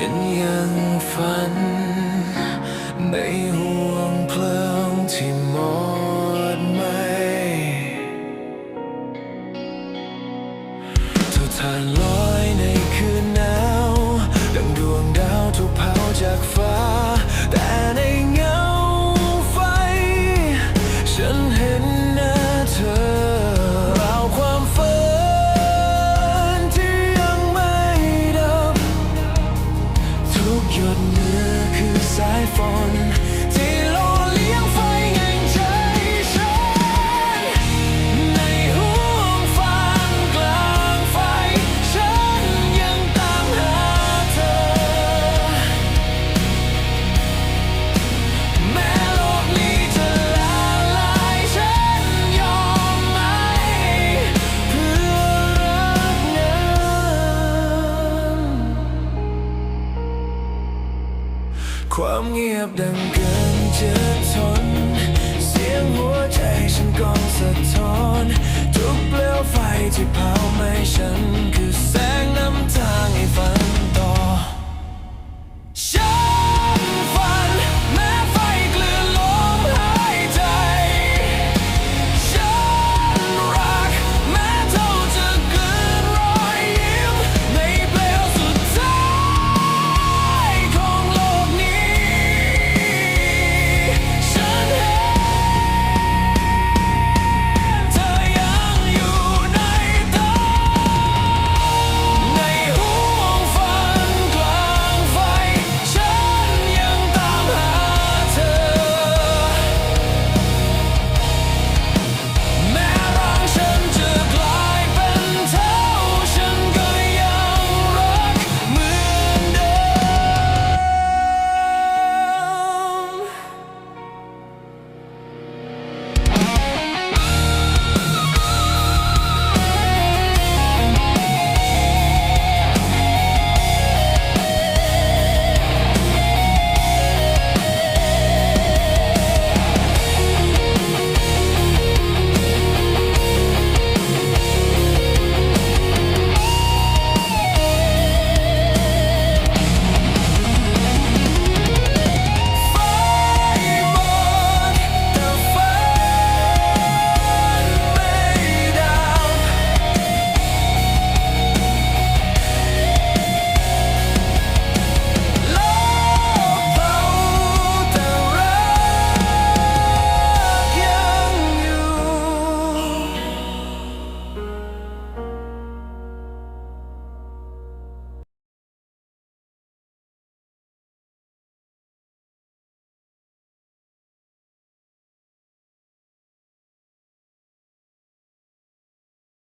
ฉันยังฝัน ในห่วงเพลิงที่หมดไหมเท่าทานลอยในคืนหนาว ดังดวงดาวถูกเผาจากฟ้า หยดเหงื่อคือสายฝนที่ล่ ความเงียบดังเกินจะทน เสียงหัวใจฉันก้องสะท้อน ทุกเปลวไฟที่เผาไหม้ฉันคือแสง